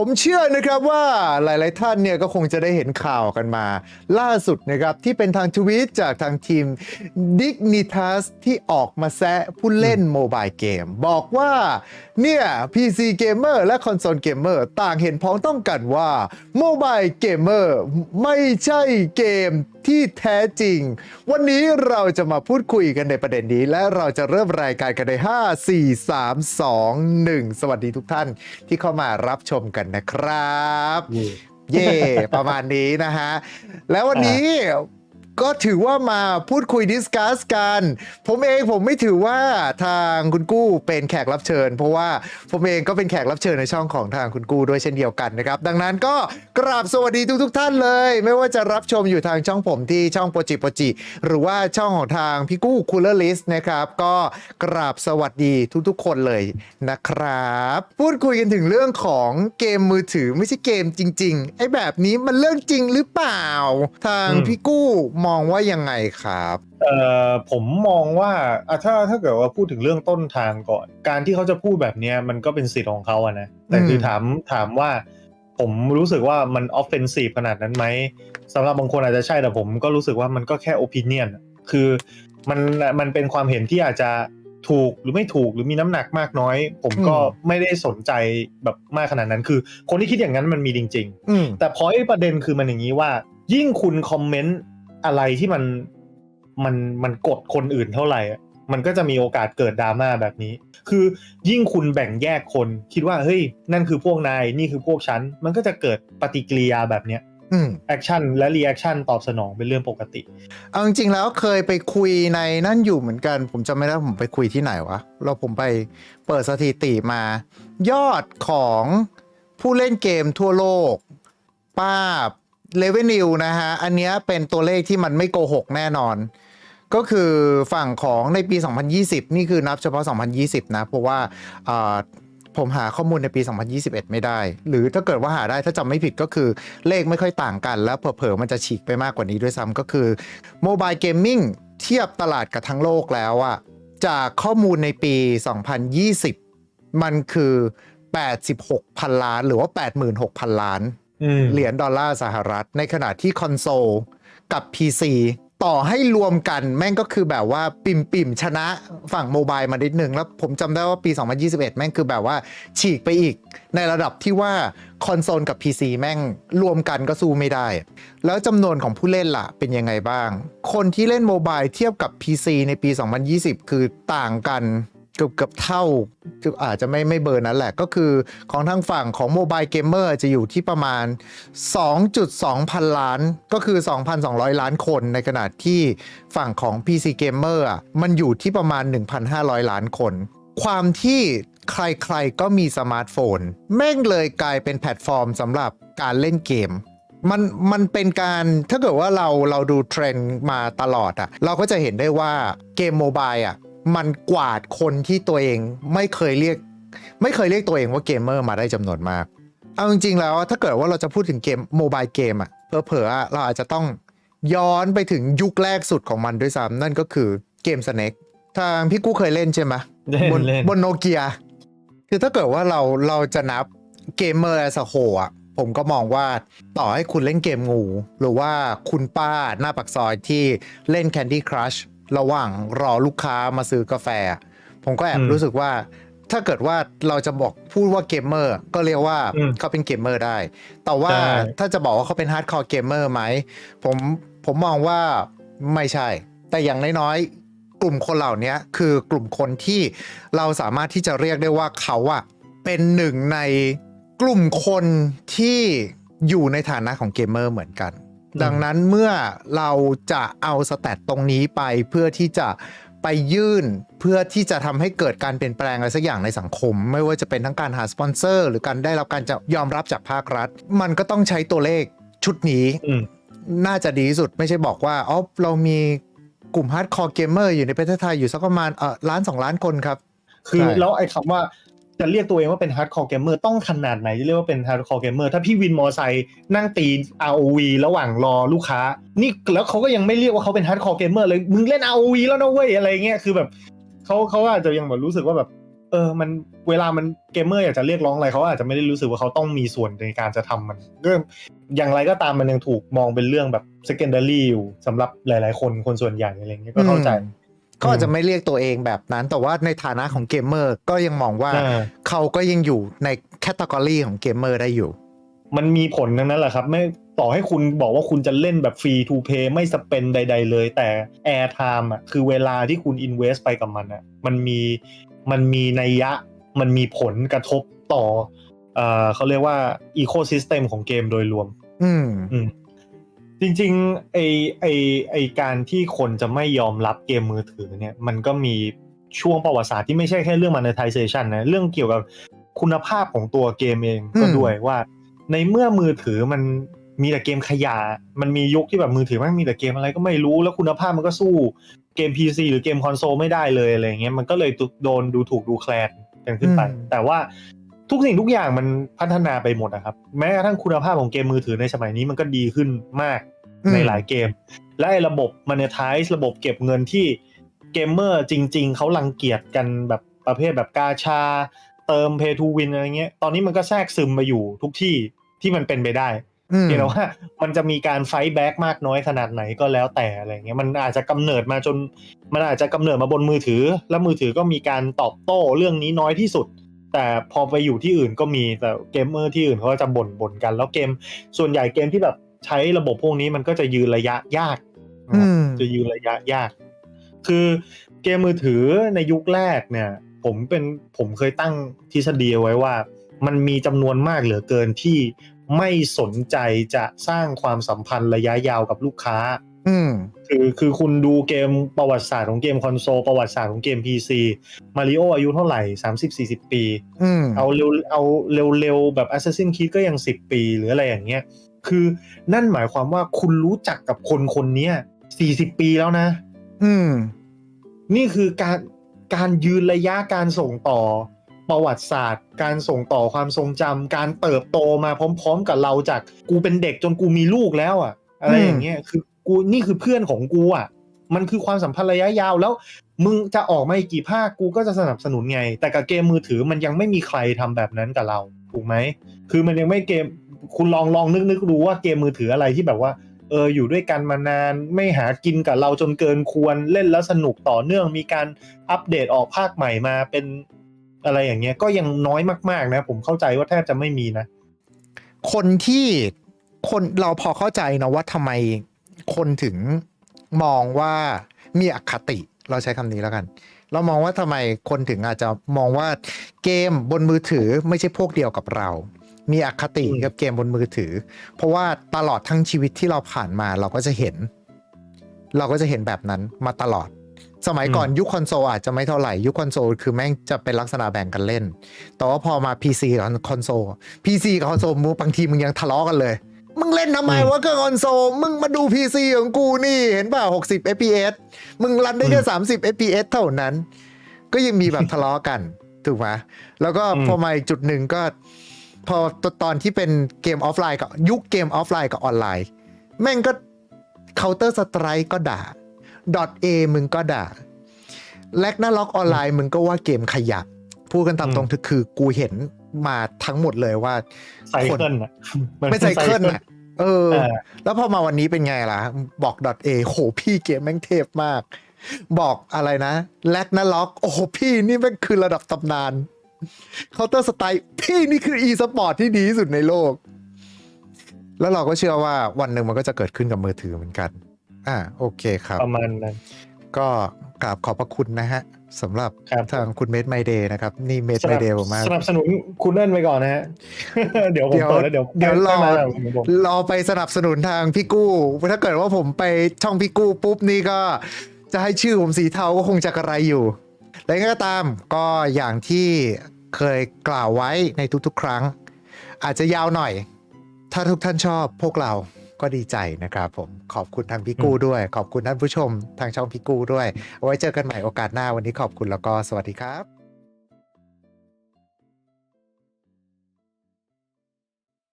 ผมเชื่อนะครับว่าหลาย ๆ ท่านเนี่ยก็คงจะได้เห็นข่าวกันมา ล่าสุดนะครับที่เป็นทางทวีตจากทางทีม Dignitas ที่ออกมาแซะผู้เล่นโมบายเกม บอกว่าเนี่ย PC Gamer และคอนโซลเกมเมอร์ต่างเห็นพ้องต้องกันว่าโมบายเกมเมอร์ไม่ใช่เกมที่แท้จริง วันนี้เราจะมาพูดคุยกันในประเด็นนี้ และเราจะเริ่มรายการกันใน 5 4 3 2 1 สวัสดีทุกท่านที่เข้ามารับชมกันนะครับ เย่ประมาณนี้นะฮะ แล้ววันนี้ ก็ถือว่ามาพูดคุยดิสคัสกัน ผมเองผมไม่ถือว่าทางคุณกู้เป็นแขกรับเชิญ เพราะว่าผมเองก็เป็นแขกรับเชิญในช่องของทางคุณกู้ด้วยเช่นเดียวกันนะครับ ดังนั้นก็กราบสวัสดีทุกๆทท่านเลย ไม่ว่าจะรับชมอยู่ทางช่องผมที่ช่องโปรจิโปรจิ หรือว่าช่องของทางพี่กู้คูลเลอร์ลิสนะครับ ก็กราบสวัสดีทุกๆ คนเลยนะครับ พูดคุยกันถึงเรื่องของเกมมือถือไม่ใช่เกมจริง ๆ ไอ้แบบนี้มันเรื่องจริงหรือเปล่า ทางอืมพี่กู้มองว่ายังไงครับเอ่อผมมองว่าอะถ้าถ้าเกิดว่าพูดถึงเรื่องต้นทางก่อน การที่เขาจะพูดแบบเนี้ยมันก็เป็นสิทธิ์ของเขาอะนะแต่คือมถามถามว่า ผมรู้สึกว่ามันออฟเฟนซีฟขนาดนั้นไหมสำหรับบางคนอาจจะใช่แต่ผมก็รู้สึกว่ามันก็แค่โอปิเนียนคือมันมันเป็นความเห็นที่อาจจะถูกหรือไม่ถูกหรือมีน้ำหนักมากน้อย ผมก็อืมไม่ได้สนใจแบบมากขนาดนั้น คือ คนที่คิดอย่างนั้นมันมีจริงๆอืมแต่พอไอ้ประเด็นคือมันอย่างนี้ว่า ยิ่งคุณคอมเมนต์ อะไรที่มันมันมันกดคนอื่นเท่าไหร่อะมันก็จะมีโอกาสเกิดดราม่าแบบนี้ คือยิ่งคุณแบ่งแยกคนคิดว่าเฮ้ยนั่นคือพวกนายนี่คือพวกฉัน มันก็จะเกิดปฏิกิริยาแบบเนี้ยอืมแอคชั่นและรีแอคชั่นตอบสนองเป็นเรื่องปกติ เอาจริงๆแล้วเคยไปคุยในนั่นอยู่เหมือนกัน ผมจำไม่ได้ผมไปคุยที่ไหนวะเราผมไปเปิดสถิติมา ยอดของผู้เล่นเกมทั่วโลกป้าบ เลเวนิวนะฮะ อันนี้เป็นตัวเลขที่มันไม่โกหกแน่นอน ก็คือฝั่งของในปี 2020 นี่คือนับเฉพาะ 2020 นะ เพราะว่าผมหาข้อมูลในปี 2021 ไม่ได้ หรือถ้าเกิดว่าหาได้ถ้าจำไม่ผิดก็คือเลขไม่ค่อยต่างกัน แล้วเผลอๆมันจะฉีกไปมากกว่านี้ด้วยซ้ำก็คือโมบายเกมมิ่งเทียบตลาดกับทั้งโลกแล้วอะจากข้อมูลในปี 2020 มันคือ 86พันล้านหรือว่า 86,000 ล้าน เหรียญดอลลาร์สหรัฐ ในขณะที่คอนโซลกับ PC ต่อให้รวมกันแม่งก็คือแบบว่าปิ่มปิ่มๆชนะฝั่งโมบายมานิดนึง แล้วผมจำได้ว่าปี 2021 แม่งคือแบบว่าฉีกไปอีก ในระดับที่ว่าคอนโซลกับ PC แม่งรวมกันก็สู้ไม่ได้ แล้วจำนวนของผู้เล่นล่ะเป็นยังไงบ้าง คนที่เล่นโมบายเทียบกับ PC ในปี 2020 คือต่างกัน เกือบเกือบเท่าอาจจะไม่ไม่เบอร์นั้นแหละ ก็คือของทางฝั่งของโมบายเกมเมอร์จะอยู่ที่ประมาณ 2.2 พันล้าน ก็คือ 2,200 ล้านคน ในขณะที่ฝั่งของ PC Gamer อะมันอยู่ที่ประมาณ 1,500 ล้านคน ความที่ใครๆก็มีสมาร์ทโฟน แม่งเลยกลายเป็นแพลตฟอร์มสำหรับการเล่นเกมมันมันเป็นการถ้าเกิดว่าเราเราดูเทรนด์มาตลอดอะเราก็จะเห็นได้ว่าเกมโมบายอะ มันกวาดคนที่ตัวเองไม่เคยเรียก ไม่เคยเรียกตัวเองว่าเกมเมอร์มาได้จำนวนมาก เอาจริงๆแล้วถ้าเกิดว่าเราจะพูดถึงเกมโมบายเกมอะเผลอๆอะเราอาจจะต้องย้อนไปถึงยุคแรกสุดของมันด้วยซ้ำนั่นก็คือเกมสเน็กทางพี่กู้เคยเล่นใช่ไหมเล่นบนเล่นบนโนเกียคือถ้าเกิดว่าเราเราจะนับเกมเมอร์ as a whole อะผมก็มองว่าต่อให้คุณเล่นเกมงู หรือว่าคุณป้าหน้าปักซอยที่เล่น Candy Crush ระหว่างรอลูกค้ามาซื้อกาแฟ ผมก็แอบรู้สึกว่า ถ้าเกิดว่าเราจะบอกพูดว่าเกมเมอร์ก็เรียกว่าอืมเขาเป็นเกมเมอร์ได้ แต่ว่าใช่ถ้าจะบอกว่าเขาเป็นฮาร์ดคอร์เกมเมอร์ไหมผมผมมองว่าไม่ใช่ แต่อย่างน้อยๆกลุ่มคนเหล่านี้คือกลุ่มคนที่เราสามารถที่จะเรียกได้ว่าเขาอะเป็นหนึ่งในกลุ่มคนที่อยู่ในฐานะของเกมเมอร์เหมือนกันม ดังนั้นเมื่อเราจะเอาสแตทตรงนี้ไปเพื่อที่จะไปยื่นเพื่อที่จะทำให้เกิดการเปลี่ยนแปลงอะไรสักอย่างในสังคม ไม่ว่าจะเป็นทั้งการหาสปอนเซอร์ หรือการได้รับการจะยอมรับจากภาครัฐ มันก็ต้องใช้ตัวเลขชุดนี้อืมน่าจะดีที่สุดไม่ใช่บอกว่าอ๋อเรามีกลุ่มฮาร์ดคอร์เกมเมอร์อยู่ในประเทศไทยอยู่สักประมาณเออล้านสองล้านคนครับ คือใช่แล้วไอ้คำว่า จะเรียกตัวเองว่าเป็นฮาร์ดคอร์เกมเมอร์ต้องขนาดไหนที่เรียกว่าเป็นฮาร์ดคอร์เกมเมอร์ถ้าพี่วินมอไซค์นั่งตี ROV ระหว่างรอลูกค้า นี่แล้วเขาก็ยังไม่เรียกว่าเขาเป็นฮาร์ดคอร์เกมเมอร์เลยมึงเล่น ROV แล้วนะเว้ยอะไรเงี้ยคือแบบเขาเขาอาจจะยังแบบรู้สึกว่าแบบ เออมันเวลามันเกมเมอร์อยากจะเรียกร้องอะไรเขาอาจจะไม่ได้รู้สึกว่าเขาต้องมีส่วนในการจะทำมันก็อย่างไรก็ตามมันยังถูกมองเป็นเรื่องแบบ secondary อยู่สำหรับหลาย ๆ คนคนส่วนใหญ่อะไรเงี้ยก็เข้าใจ ก็อาจจะไม่เรียกตัวเองแบบนั้น แต่ว่าในฐานะของเกมเมอร์ก็ยังมองว่าอ่าเขาก็ยังอยู่ในแคตตากรีของเกมเมอร์ได้อยู่ มันมีผลทั้งนั้นแหละครับ ไม่ต่อให้คุณบอกว่าคุณจะเล่นแบบฟรีทูเพย์ไม่สเปนใด ๆ เลย แต่ Air Time อะคือเวลาที่คุณ Invest ไปกับมันอะมันมีมันมีนัยยะมันมีผลกระทบต่อเอ่อเขาเรียกว่า Ecosystem ของเกมโดยรวม อืมอืม จริงๆไอไอไอการที่คนจะไม่ยอมรับเกมมือถือเนี่ย มันก็มีช่วงประวัติศาสตร์ที่ไม่ใช่แค่เรื่อง monetization นะ เรื่องเกี่ยวกับคุณภาพของตัวเกมเองก็อืมด้วยว่า ในเมื่อมือถือมันมีแต่เกมขยะ มันมียุคที่แบบมือถือมันมีแต่เกมอะไรก็ไม่รู้แล้วคุณภาพมันก็สู้เกม PC หรือเกมคอนโซลไม่ได้เลยอะไรเงี้ยมันก็เลยโดนดูถูกดูแคลนกันขึ้นไปอืมแต่ว่า ทุกสิ่งทุกอย่างมันพัฒนาไปหมดนะครับ แม้กระทั่งคุณภาพของเกมมือถือในสมัยนี้มันก็ดีขึ้นมากอืมในหลายเกม และไอ้ระบบ monetize ระบบเก็บเงินที่เกมเมอร์จริง ๆเขารังเกียจกันแบบประเภทแบบกาชา เติม pay to win อะไรเงี้ย ตอนนี้มันก็แทรกซึมมาอยู่ทุกที่ที่มันเป็นไปได้อืมเพียงแต่ว่ามันจะมีการไฟแบ็กมากน้อยขนาดไหนก็แล้วแต่อะไรเงี้ยมันอาจจะกำเนิดมาจน มันอาจจะกำเนิดมาบนมือถือ แล้วมือถือก็มีการตอบโต้เรื่องนี้น้อยที่สุด แต่พอไปอยู่ที่อื่นก็มีแต่เกมเมอร์ที่อื่นเขาก็จะบ่นบ่นกัน แล้วเกมส่วนใหญ่เกมที่แบบใช้ระบบพวกนี้มันก็จะยืนระยะยากนะครับอืมจะยืนระยะยาก คือเกมมือถือในยุคแรกเนี่ย ผมเป็นผมเคยตั้งทฤษฎีเอาไว้ว่า มันมีจำนวนมากเหลือเกินที่ไม่สนใจจะสร้างความสัมพันธ์ระยะยาวกับลูกค้าอืม คือคือคุณดูเกมประวัติศาสตร์ของเกมคอนโซลประวัติศาสตร์ของเกม PC มาริโออายุเท่าไหร่ 30-40 ปีอืมเอาเร็วเอาเร็วๆแบบ Assassin's Creed ก็ยัง 10 ปีหรืออะไรอย่างเงี้ย คือนั่นหมายความว่าคุณรู้จักกับคนคนเนี้ย40 ปีแล้วนะ อืม นี่คือการการยืนระยะการส่งต่อประวัติศาสตร์ การส่งต่อความทรงจำการเติบโตมาพร้อม ๆ กับเราจากกูเป็นเด็กจนกูมีลูกแล้วอะอะไรอย่างเงี้ยคือ กูนี่คือเพื่อนของกูอะมันคือความสัมพันธ์ระยะยาวแล้ว มึงจะออกมาอีกกี่ภาคกูก็จะสนับสนุนไง แต่กับเกมมือถือมันยังไม่มีใครทำแบบนั้นกับเราถูกไหมคือมันยังไม่เกมคุณลองลองนึกนึกดูว่าเกมมือถืออะไรที่แบบว่าเอออยู่ด้วยกันมานานไม่หากินกับเราจนเกินควรเล่นแล้วสนุกต่อเนื่องมีการอัปเดตออกภาคใหม่มาเป็นอะไรอย่างเงี้ย ก็ยังน้อยมากๆนะ ผมเข้าใจว่าแทบจะไม่มีนะ คนที่คนเราพอเข้าใจนะว่าทำไม คนถึงมองว่ามีอคติเราใช้คำนี้แล้วกัน เรามองว่าทำไมคนถึงอาจจะมองว่าเกมบนมือถือไม่ใช่พวกเดียวกับเรา มีอคติอืมกับเกมบนมือถือ เพราะว่าตลอดทั้งชีวิตที่เราผ่านมาเราก็จะเห็น เราก็จะเห็นแบบนั้นมาตลอด สมัยก่อนยุคคอนโซลอาจจะไม่เท่าไหร่ ยุคคอนโซลคือแม่งจะเป็นลักษณะแบ่งกันเล่น แต่ว่าพอมา PC กับคอนโซล PC กับคอนโซลมึงบางทีมึงยังทะเลาะกันเลย มึงเล่นทำไมอืมวะเครื่องคอนโซลมึงมาดู PC ของกูนี่เห็นป่ะ60 FPS มึงรันได้แค่30 FPS เท่านั้น ก็ยังมีแบบทะเลาะกัน ถูกไหมแล้วก็อืมพอมาอีกจุดหนึ่งก็ พอตอนที่เป็นเกมออฟไลน์กับยุคเกมออฟไลน์กับออนไลน์ แม่งก็ Counter Strike ก็ด่า .a มึงก็ด่าแลกหน้าล็อกออนไลน์มึงก็ว่าเกมขยะพูดกันตามตรงคือกูเห็น มาทั้งหมดเลยว่าไซเคิลอะนไม่ไซเคิลอะเออเออ แล้วพอมาวันนี้เป็นไงล่ะ บอก .a โหพี่เกมแม่งเทพมาก บอกอะไรนะแลกนาล็อก โอ้โหพี่นี่แม่งคือระดับตำนานเคาน์เตอร์สไตล์พี่นี่คืออีสปอร์ตที่ดีที่สุดในโลก แล้วเราก็เชื่อว่าวันหนึ่งมันก็จะเกิดขึ้นกับมือถือเหมือนกัน อ่าโอเคครับ ประมาณนั้น ก็กราบขอบพระคุณนะฮะสำหรับครับทางคุณเมดไมเดย์นะครับ นี่เมดไมเดย์ผมมากสนับสนุนคุณเอิ้นไปก่อนนะฮะเดี๋ยวผมเดี๋ยวเปิดแล้วเดี๋ยวเดี๋ยวรอค่มาแบบของผมรอไปสนับสนุนทางพี่กู้ ถ้าเกิดว่าผมไปช่องพี่กู้ปุ๊บนี่ก็ จะให้ชื่อผมสีเทาก็คงจะกระไรอยู่แต่ยังไงก็ตามก็อย่างที่เคยกล่าวไว้ในทุกๆ ครั้ง อาจจะยาวหน่อย ถ้าทุกท่านชอบพวกเรา ก็ดีใจนะครับผมขอบคุณทางพี่กู้ด้วย ขอบคุณท่านผู้ชมทางช่องพี่กู้ด้วยเอาไว้เจอกันใหม่โอกาสหน้าวันนี้ขอบคุณแล้วก็สวัสดีครับ